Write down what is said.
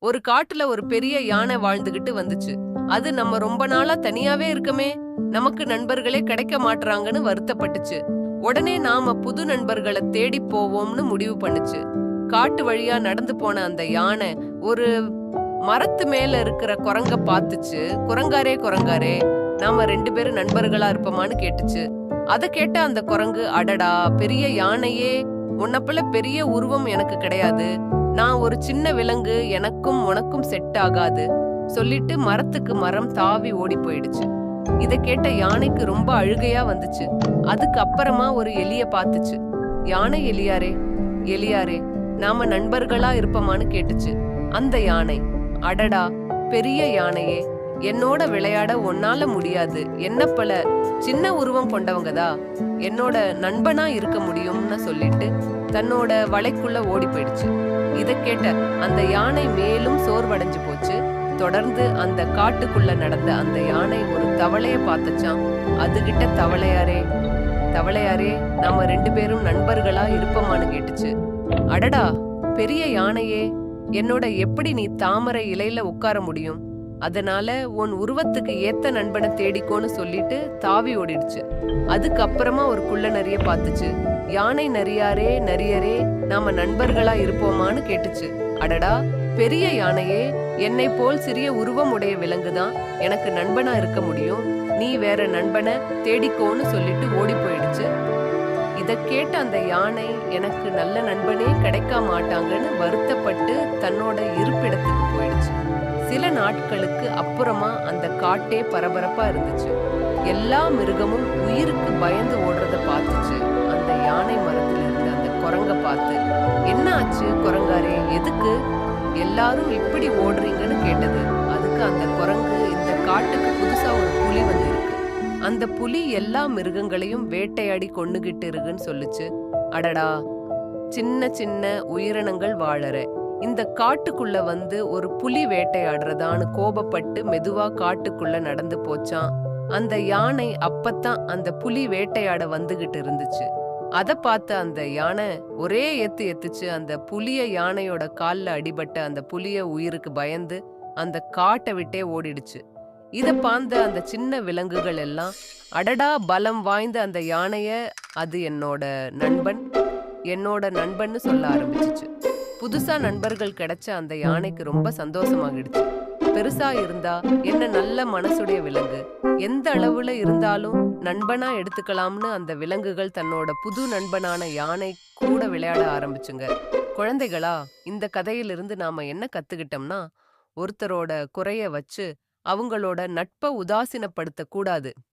ஒரு காட்டுல ஒரு பெரிய யானை வாழ்ந்துகிட்டு வந்துச்சு. அது நம்ம ரொம்ப நாளா தனியாவே இருக்கமே நமக்கு நண்பர்களே கிடைக்க மாட்றாங்கன்னு வருத்தப்பட்டுச்சு. உடனே நாம புது நண்பர்களை தேடி போவோம்னு முடிவு பண்ணுச்சு. காட்டு வழியா நடந்து போன அந்த யானை ஒரு மரத்து மேல இருக்கிற குரங்க பார்த்துச்சு. குரங்காரே குரங்காரே நாம ரெண்டு பேரும் நண்பர்களா இருப்போமான்னு கேட்டுச்சு. அத கேட்ட அந்த குரங்கு அடடா பெரிய யானையே உன்னப்பல பெரிய உருவம் எனக்கு கிடையாது. நான் ஒரு சின்ன விலங்கு எனக்கும் உனக்கும் செட் ஆகாது. சொல்லிட்டு மரத்துக்கு மரம் தாவி ஓடி போயிடுச்சு. இத கேட்ட யானைக்கு ரொம்ப அழுகையா வந்துச்சு. அதுக்கு அப்புறமா ஒரு எலிய பார்த்துச்சு. யானை எலியாரே எலியாரே நாம நண்பர்களா இருப்போமான்னு கேட்டுச்சு. அந்த யானை அடடா பெரிய யானையே என்னோட விளையாட உன்னால முடியாது. என்ன பல சின்ன உருவம் கொண்டவங்கதா? என்னோட நண்பனா இருக்க முடியும்னு சொல்லிட்டு தன்னோட வலைக்குள்ள ஓடி போயிடுச்சு. இத கேட்ட அந்த யானை மேலும் சோர்வடைஞ்சு போச்சு. தொடர்ந்து அந்த காட்டுக்குள்ள நடந்த அந்த யானை ஒரு தவளைய பார்த்துச்சான் அதுகிட்ட தவளையாரே தவளையாரே நாம ரெண்டு பேரும் நண்பர்களா இருப்போமான்னு கேட்டுச்சு. அடடா பெரிய யானையே என்னோட எப்படி நீ தாமரை இலையில உட்கார முடியும்? அதனால உன் உருவத்துக்கு ஏத்த நண்பனை தேடிக்கோன்னு சொல்லிட்டு தாவி ஓடிடுச்சு. அதுக்கப்புறமா ஒரு குள்ள நிறைய பார்த்துச்சு. யானை நரியாரே நரியரே நாம நண்பர்களா இருப்போமான்னு கேட்டுச்சு. அடடா பெரிய யானையே என்னை போல் சிறிய உருவம் உடைய விலங்குதான் எனக்கு நண்பனா இருக்க முடியும். நீ வேற நண்பனை தேடிக்கோன்னு சொல்லிட்டு ஓடி போயிடுச்சு. இத கேட்ட அந்த யானை எனக்கு நல்ல நண்பனே கிடைக்க மாட்டாங்கன்னு வருத்தப்பட்டு தன்னோட இருப்பிடத்துக்கு போயிடுச்சு. சில நாட்களுக்கு அப்புறமா அந்த காட்டே பரபரப்பா இருந்துச்சு. எல்லா மிருகமும் உயிருக்கு பயந்து ஓடுறத பார்த்துச்சு. யானை மரத்துல இருந்த அந்த குரங்க பார்த்து என்ன ஆச்சு குரங்காரே? எதுக்கு? எல்லாரும் இப்படி ஓடுறீங்கன்னு கேட்டது. அதுக்கு அந்த குரங்கு இந்த காட்டுக்கு புதுசா ஒரு புலி வந்திருக்கு. அந்த புலி எல்லா மிருகங்களையும் வேட்டையாடி கொண்டுகிட்டு இருக்குன்னு சொல்லுச்சு. அடடா! சின்ன சின்ன உயிரினங்கள் வாழற. இந்த காட்டுக்குள்ள வந்து ஒரு புலி வேட்டையாடுறதான்னு கோபப்பட்டு மெதுவா காட்டுக்குள்ள நடந்து போச்சான் அந்த யானை அப்பத்தான் அந்த புலி வேட்டையாட வந்துகிட்டு இருந்துச்சு. அதை பார்த்த அந்த யானை ஒரே எத்து எத்துச்சு. அந்த புலிய யானையோட கால்ல அடிபட்ட அந்த புலிய உயிருக்கு பயந்து அந்த காட்டை விட்டே ஓடிடுச்சு. இதை பார்ந்த அந்த சின்ன விலங்குகள் எல்லாம் அடடா பலம் வாய்ந்த அந்த யானைய அது என்னோட நண்பன் என்னோட நண்பன்னு சொல்ல ஆரம்பிச்சிச்சு. புதுசா நண்பர்கள் கிடைச்ச அந்த யானைக்கு ரொம்ப சந்தோஷமாகிடுச்சு. பெருசா இருந்தா என்ன நல்ல மனசுடைய விலங்கு? எந்த அளவுல இருந்தாலும் நண்பனா எடுத்துக்கலாம்னு அந்த விலங்குகள் தன்னோட புது நண்பனான யானை கூட விளையாட ஆரம்பிச்சுங்க. குழந்தைகளா இந்த கதையிலிருந்து நாம என்ன கத்துக்கிட்டோம்னா ஒருத்தரோட குறைய வச்சு அவங்களோட நட்பை உதாசீனப்படுத்த கூடாது